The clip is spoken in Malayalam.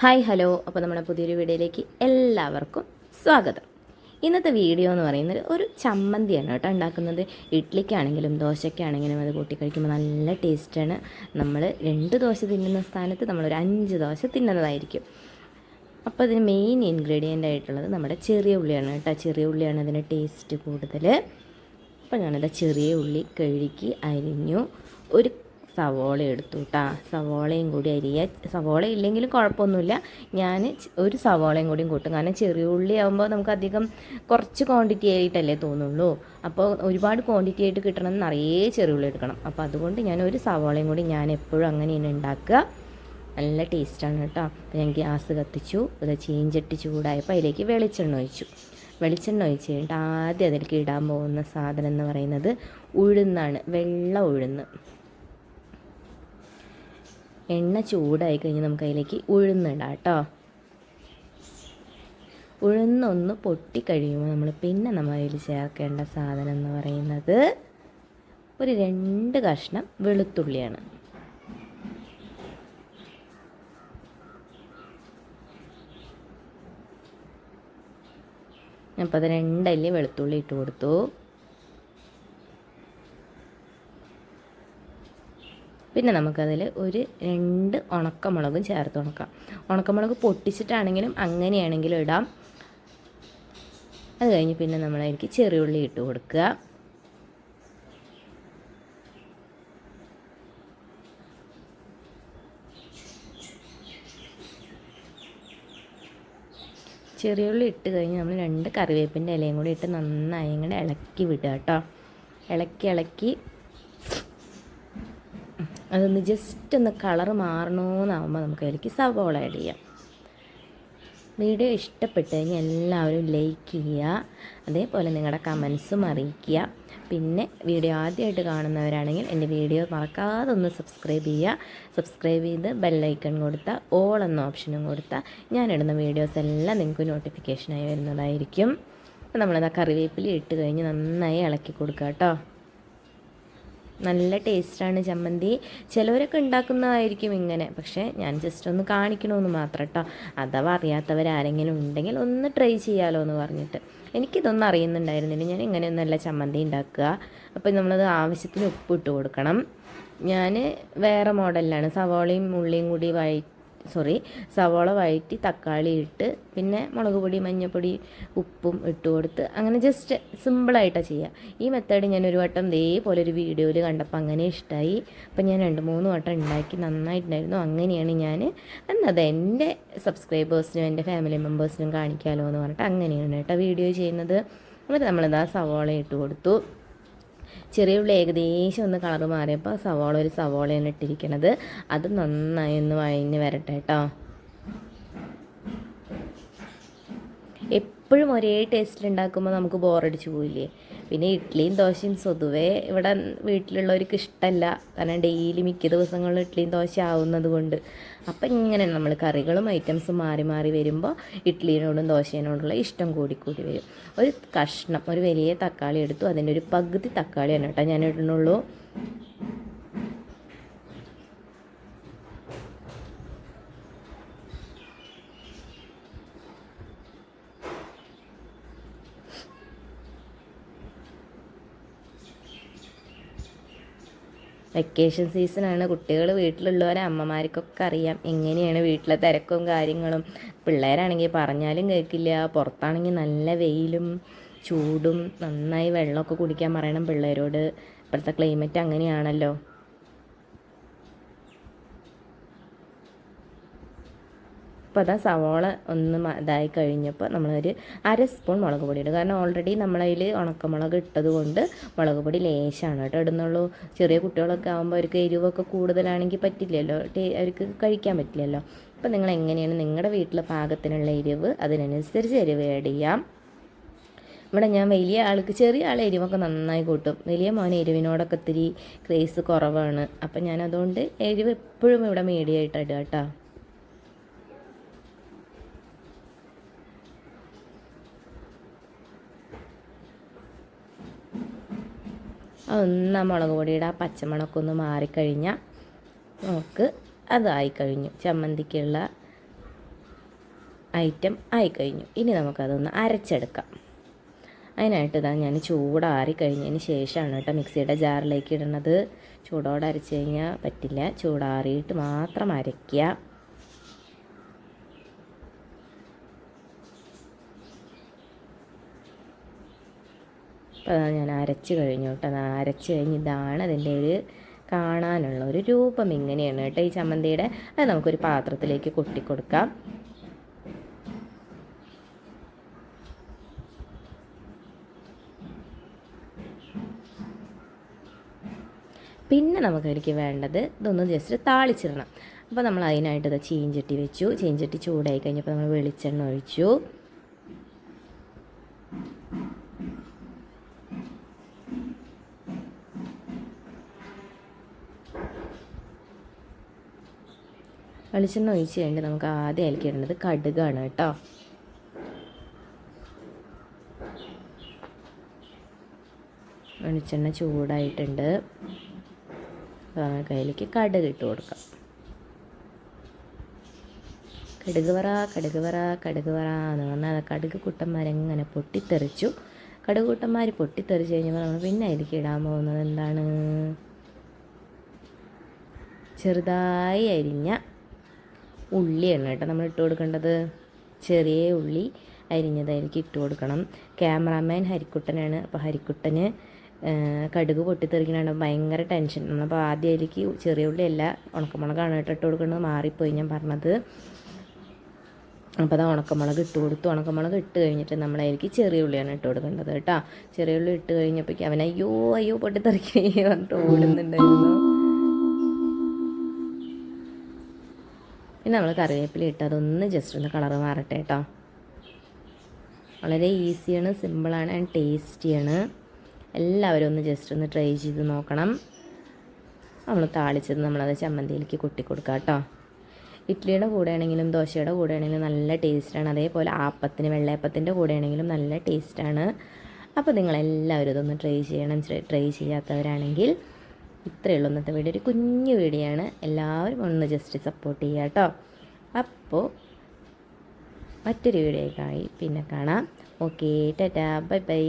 Hi hello. അപ്പോൾ നമ്മുടെ പുതിയൊരു വീഡിയോയിലേക്ക് എല്ലാവർക്കും സ്വാഗതം. ഇന്നത്തെ വീഡിയോ എന്ന് പറയുന്നത് ഒരു ചമ്മന്തിയാണ് കേട്ടോ ഉണ്ടാക്കുന്നത്. ഇഡ്ലിക്കാണെങ്കിലും ദോശയ്ക്കാണെങ്കിലും അത് കൂട്ടി കഴിക്കുമ്പോൾ നല്ല ടേസ്റ്റാണ്. നമ്മൾ രണ്ട് ദോശ തിന്നുന്ന സ്ഥാനത്ത് നമ്മളൊരു അഞ്ച് ദോശ തിന്നുന്നതായിരിക്കും. അപ്പോൾ അതിന് മെയിൻ ഇൻഗ്രീഡിയന്റ് ആയിട്ടുള്ളത് നമ്മുടെ ചെറിയ ഉള്ളിയാണ് കേട്ടോ. ചെറിയ ഉള്ളിയാണ് അതിന് ടേസ്റ്റ് കൂടുതൽ അപ്പോൾ ഞാനത് ചെറിയ ഉള്ളി കഴുകി അരിഞ്ഞു. ഒരു സവോള എടുത്തു കേട്ടോ സവോളയും കൂടി അരിയ. സവോള ഇല്ലെങ്കിലും കുഴപ്പമൊന്നുമില്ല. ഞാൻ ഒരു സവോളയും കൂടിയും കൂട്ടും. കാരണം ചെറിയ ഉള്ളി ആകുമ്പോൾ നമുക്ക് അധികം കുറച്ച് ക്വാണ്ടിറ്റി ആയിട്ടല്ലേ തോന്നുള്ളൂ. അപ്പോൾ ഒരുപാട് ക്വാണ്ടിറ്റി ആയിട്ട് കിട്ടണം നിറയെ ചെറിയ ഉള്ളി എടുക്കണം. അപ്പോൾ അതുകൊണ്ട് ഞാൻ ഒരു സവോളയും കൂടി ഞാൻ എപ്പോഴും അങ്ങനെയാണ് ഉണ്ടാക്കുക. നല്ല ടേസ്റ്റാണ് കേട്ടോ. അപ്പോൾ ഞാൻ ഗ്യാസ് കത്തിച്ചു. അത് ചീഞ്ചട്ടി ചൂടായപ്പോൾ അതിലേക്ക് വെളിച്ചെണ്ണ ഒഴിച്ചു. വെളിച്ചെണ്ണ ഒഴിച്ച് കഴിഞ്ഞിട്ട് ആദ്യം അതിലേക്ക് ഇടാൻ പോകുന്ന സാധനം എന്ന് പറയുന്നത് ഉഴുന്നാണ്. വെള്ള ഉഴുന്ന്. എണ്ണ ചൂടായി കഴിഞ്ഞ് നമുക്ക് അതിലേക്ക് ഉഴുന്നിടാം കേട്ടോ. ഉഴുന്നൊന്ന് പൊട്ടി കഴിയുമ്പോൾ നമ്മൾ പിന്നെ നമ്മൾ അതിൽ ചേർക്കേണ്ട സാധനം എന്ന് പറയുന്നത് ഒരു രണ്ട് കഷ്ണം വെളുത്തുള്ളിയാണ്. അപ്പോൾ അത് രണ്ടല്ലി വെളുത്തുള്ളി ഇട്ട് കൊടുത്തു. പിന്നെ നമുക്കതിൽ ഒരു രണ്ട് ഉണക്കമുളകും ചേർത്ത് ഉണക്കാം. ഉണക്കമുളക് പൊട്ടിച്ചിട്ടാണെങ്കിലും അങ്ങനെയാണെങ്കിലും ഇടാം. അത് കഴിഞ്ഞ് പിന്നെ നമ്മളതിലേക്ക് ചെറിയുള്ളി ഇട്ട് കൊടുക്കുക. ചെറിയുള്ളി ഇട്ട് കഴിഞ്ഞ് നമ്മൾ രണ്ട് കറിവേപ്പിന്റെ ഇലയും കൂടി ഇട്ട് നന്നായി ഇങ്ങനെ ഇളക്കി വിടുക കേട്ടോ. ഇളക്കി ഇളക്കി അതൊന്ന് ജസ്റ്റ് ഒന്ന് കളർ മാറണമെന്നാകുമ്പോൾ നമുക്ക് അതിലേക്ക് സവോള ആഡ് ചെയ്യാം. വീഡിയോ ഇഷ്ടപ്പെട്ട് കഴിഞ്ഞാൽ എല്ലാവരും ലൈക്ക് ചെയ്യുക. അതേപോലെ നിങ്ങളുടെ കമൻസും അറിയിക്കുക. പിന്നെ വീഡിയോ ആദ്യമായിട്ട് കാണുന്നവരാണെങ്കിൽ എന്റെ വീഡിയോ മറക്കാതെ ഒന്ന് സബ്സ്ക്രൈബ് ചെയ്യുക. സബ്സ്ക്രൈബ് ചെയ്ത് ബെല്ലൈക്കൺ കൊടുത്താൽ ഓൾ എന്ന ഓപ്ഷനും കൊടുത്താൽ ഞാനിടുന്ന വീഡിയോസ് എല്ലാം നിങ്ങൾക്ക് നോട്ടിഫിക്കേഷനായി വരുന്നതായിരിക്കും. നമ്മളത് ആ കറിവേപ്പില ഇട്ട് കഴിഞ്ഞ് നന്നായി ഇളക്കി കൊടുക്കുക കേട്ടോ നല്ല ടേസ്റ്റാണ് ചമ്മന്തി. ചിലവരൊക്കെ ഉണ്ടാക്കുന്നതായിരിക്കും ഇങ്ങനെ. പക്ഷേ ഞാൻ ജസ്റ്റ് ഒന്ന് കാണിക്കണമെന്ന് മാത്രം കേട്ടോ അഥവാ അറിയാത്തവരാരെങ്കിലും ഉണ്ടെങ്കിൽ ഒന്ന് ട്രൈ ചെയ്യാലോ എന്ന് പറഞ്ഞിട്ട്. എനിക്കിതൊന്നും അറിയുന്നുണ്ടായിരുന്നില്ല. ഞാൻ ഇങ്ങനെയൊന്നല്ല ചമ്മന്തി ഉണ്ടാക്കുക. അപ്പോൾ നമ്മളത് ആവശ്യത്തിന് ഉപ്പ് ഇട്ട് കൊടുക്കണം. ഞാൻ വേറെ മോഡലിലാണ് സവോളയും ഉള്ളിയും കൂടി വഴ സോറി സവോള വഴറ്റി തക്കാളി ഇട്ട് പിന്നെ മുളക് പൊടി മഞ്ഞൾപ്പൊടി ഉപ്പും ഇട്ട് കൊടുത്ത് അങ്ങനെ ജസ്റ്റ് സിമ്പിളായിട്ടാണ് ചെയ്യുക ഈ മെത്തേഡ് ഞാൻ ഒരു വട്ടം ഇതേപോലെ ഒരു വീഡിയോയിൽ കണ്ടപ്പോൾ അങ്ങനെ ഇഷ്ടമായി അപ്പം ഞാൻ രണ്ട് മൂന്ന് വട്ടം ഉണ്ടാക്കി നന്നായിട്ടുണ്ടായിരുന്നു. അങ്ങനെയാണ് ഞാൻ എന്നത് എന്റെ സബ്സ്ക്രൈബേഴ്സിനും എന്റെ ഫാമിലി മെമ്പേഴ്സിനും കാണിക്കാമല്ലോ എന്ന് പറഞ്ഞിട്ട് അങ്ങനെയാണ് കേട്ടോ വീഡിയോ ചെയ്യുന്നത്. എന്നിട്ട് നമ്മളിതാ സവോള ഇട്ട് കൊടുത്തു. ചെറിയ ഉള്ളി ഏകദേശം ഒന്ന് കളറ് മാറിയപ്പോൾ സവാള ഒരു സവാളയാണ് ഇട്ടിരിക്കണത്. അത് നന്നായി ഒന്ന് വഴഞ്ഞ് വരട്ടെ കേട്ടോ എപ്പോഴും ഒരേ ടേസ്റ്റിൽ ഉണ്ടാക്കുമ്പോൾ നമുക്ക് ബോറടിച്ച് പോയില്ലേ പിന്നെ ഇഡ്ഡലിയും ദോശയും സ്വതുവേ ഇവിടെ വീട്ടിലുള്ളവർക്ക് ഇഷ്ടമല്ല കാരണം ഡെയിലി മിക്ക ദിവസങ്ങളിൽ ഇഡ്ഡലിയും ദോശ ആവുന്നത് കൊണ്ട്. അപ്പം ഇങ്ങനെ നമ്മൾ കറികളും ഐറ്റംസും മാറി മാറി വരുമ്പോൾ ഇഡ്ഡലിനോടും ദോശേനോടുള്ള ഇഷ്ടം കൂടി കൂടി വരും. ഒരു കഷ്ണം ഒരു വലിയ തക്കാളി എടുത്തു. അതിന്റെ ഒരു പകുതി തക്കാളിയാണ് കേട്ടോ ഞാൻ ഇടുന്നുള്ളൂ വെക്കേഷൻ സീസണാണ്. കുട്ടികൾ വീട്ടിലുള്ളവരെ അമ്മമാർക്കൊക്കെ അറിയാം എങ്ങനെയാണ് വീട്ടിലെ തിരക്കും കാര്യങ്ങളും. പിള്ളേരാണെങ്കിൽ പറഞ്ഞാലും കേൾക്കില്ല. പുറത്താണെങ്കിൽ നല്ല വെയിലും ചൂടും നന്നായി വെള്ളമൊക്കെ കുടിക്കാൻ പറയണം പിള്ളേരോട്. ഇപ്പോഴത്തെ ക്ലൈമറ്റ് അങ്ങനെയാണല്ലോ. അപ്പോൾ അതാ സവോള ഒന്ന് ഇതായി കഴിഞ്ഞപ്പോൾ നമ്മളൊരു അര സ്പൂൺ മുളക് പൊടി ഇടും കാരണം ഓൾറെഡി നമ്മളതിൽ ഉണക്കമുളക് ഇട്ടത് കൊണ്ട് മുളക് പൊടി ലേശമാണ് കേട്ടോ ഇടുന്നുള്ളൂ. ചെറിയ കുട്ടികളൊക്കെ ആകുമ്പോൾ അവർക്ക് എരിവൊക്കെ കൂടുതലാണെങ്കിൽ പറ്റില്ലല്ലോ. അവർക്ക് കഴിക്കാൻ പറ്റില്ലല്ലോ. അപ്പോൾ നിങ്ങൾ എങ്ങനെയാണ് നിങ്ങളുടെ വീട്ടിലെ പാകത്തിനുള്ള എരിവ് അതിനനുസരിച്ച് എരിവ് ആഡ് ചെയ്യാം. ഇവിടെ ഞാൻ വലിയ ആൾക്ക് ചെറിയ ആൾ എരിവൊക്കെ നന്നായി കൂട്ടും. വലിയ മോൻ എരിവിനോടൊക്കെ ഇത്തിരി ക്രേസ് കുറവാണ്. അപ്പം ഞാൻ അതുകൊണ്ട് എരിവ് എപ്പോഴും ഇവിടെ മീഡിയമായിട്ട് ഇടുക കേട്ടോ. ഒന്ന് ആ മുളക് പൊടിയുടെ ആ പച്ചമണമൊക്കെ ഒന്ന് മാറിക്കഴിഞ്ഞാൽ നമുക്ക് അതായി കഴിഞ്ഞു ചമ്മന്തിക്കുള്ള ഐറ്റം ആയിക്കഴിഞ്ഞു. ഇനി നമുക്കതൊന്ന് അരച്ചെടുക്കാം. അതിനായിട്ട് ഇതാ ഞാൻ ചൂടാറി കഴിഞ്ഞതിന് ശേഷമാണ് കേട്ടോ മിക്സിയുടെ ജാറിലേക്ക് ഇടുന്നത്. ചൂടോടെ അരച്ച് കഴിഞ്ഞാൽ പറ്റില്ല. ചൂടാറിയിട്ട് മാത്രം അരയ്ക്കുക. അപ്പോൾ അതാണ് ഞാൻ അരച്ച് കഴിഞ്ഞു കേട്ടോ. അത് അരച്ച് കഴിഞ്ഞ് ഇതാണ് അതിന്റെ ഒരു കാണാനുള്ള ഒരു രൂപം ഇങ്ങനെയാണ് കേട്ടോ ഈ ചമ്മന്തിയുടെ. അത് നമുക്കൊരു പാത്രത്തിലേക്ക് കൊട്ടിക്കൊടുക്കാം. പിന്നെ നമുക്കതിലേക്ക് വേണ്ടത് ഇതൊന്ന് ജസ്റ്റ് താളിച്ചിടണം. അപ്പോൾ നമ്മൾ അതിനായിട്ട് ഇത് ചീഞ്ചട്ടി വെച്ചു. ചീഞ്ചട്ടി ചൂടായി കഴിഞ്ഞപ്പോൾ നമ്മൾ വെളിച്ചെണ്ണ ഒഴിച്ചു. വെളിച്ചെണ്ണ ഒഴിച്ച് കഴിഞ്ഞിട്ട് നമുക്ക് ആദ്യം അതിലേക്ക് ഇടേണ്ടത് കടുകാണ് കേട്ടോ. വെളിച്ചെണ്ണ ചൂടായിട്ടുണ്ട്. അതിലേക്ക് കടുക് ഇട്ട് കൊടുക്കാം. കടുക് വറ കടുക് വറ കടുക് വറ എന്ന് പറഞ്ഞാൽ കടുക് കുട്ടന്മാരെങ്ങനെ പൊട്ടിത്തെറിച്ചു. കടുക് കുട്ടന്മാർ പൊട്ടിത്തെറിച്ച് കഴിഞ്ഞപ്പോൾ നമ്മൾ പിന്നെ അതിലേക്ക് ഇടാൻ പോകുന്നത് എന്താണ്? ചെറുതായി അരിഞ്ഞ ഉള്ളിയാണ് കേട്ടോ. നമ്മൾ ഇട്ട് കൊടുക്കേണ്ടത് ചെറിയ ഉള്ളി അരിഞ്ഞതായിരിക്കും ഇട്ട് കൊടുക്കണം. ക്യാമറാമാൻ ഹരിക്കുട്ടനാണ്. അപ്പോൾ ഹരിക്കുട്ടന് കടുക് പൊട്ടിത്തെറിക്കണ ഭയങ്കര ടെൻഷൻ. നമ്മളപ്പോൾ ആദ്യം അതിലേക്ക് ചെറിയ ഉള്ളി അല്ല ഉണക്കമുളകാണ് കേട്ടോ ഇട്ട് കൊടുക്കുന്നത്. മാറിപ്പോയി ഞാൻ പറഞ്ഞത്. അപ്പോൾ അത് ഉണക്കമുളക് ഇട്ട് കൊടുത്തു. ഉണക്കമുളക് ഇട്ട് കഴിഞ്ഞിട്ട് നമ്മളായിരിക്കും ചെറിയ ഉള്ളിയാണ് ഇട്ട് കൊടുക്കേണ്ടത് കേട്ടോ. ചെറിയ ഉള്ളി ഇട്ട് കഴിഞ്ഞപ്പോഴേക്കും അവൻ അയ്യോ അയ്യോ പൊട്ടിത്തെറിക്കേ പറഞ്ഞിട്ട് ഓടുന്നുണ്ടായിരുന്നു. പിന്നെ നമ്മൾ കറിവേപ്പില ഇട്ട് അതൊന്ന് ജസ്റ്റ് ഒന്ന് കളറ് മാറട്ടെ കേട്ടോ വളരെ ഈസിയാണ് സിമ്പിളാണ് ആൻഡ് ടേസ്റ്റിയാണ് എല്ലാവരും ഒന്ന് ജസ്റ്റ് ഒന്ന് ട്രൈ ചെയ്ത് നോക്കണം. നമ്മൾ താളിച്ചത് നമ്മളത് ചമ്മന്തിയിലേക്ക് കൊട്ടി കൊടുക്കാം കേട്ടോ ഇഡ്ഡലിയുടെ കൂടെ ആണെങ്കിലും ദോശയുടെ കൂടെ ആണെങ്കിലും നല്ല ടേസ്റ്റാണ് അതേപോലെ ആപ്പത്തിന് വെള്ളയപ്പത്തിന്റെ കൂടെ ആണെങ്കിലും നല്ല ടേസ്റ്റാണ് അപ്പോൾ നിങ്ങളെല്ലാവരും ഇതൊന്ന് ട്രൈ ചെയ്യണം. ട്രൈ ചെയ്യാത്തവരാണെങ്കിൽ ഇത്രയേ ഉള്ളൂ ഇന്നത്തെ വീഡിയോ. ഒരു കുഞ്ഞു വീഡിയോ ആണ്. എല്ലാവരും ഒന്ന് ജസ്റ്റ് സപ്പോർട്ട് ചെയ്യുക കേട്ടോ. അപ്പോൾ മറ്റൊരു വീഡിയോയ്ക്കായി പിന്നെ കാണാം. Okay tata bye bye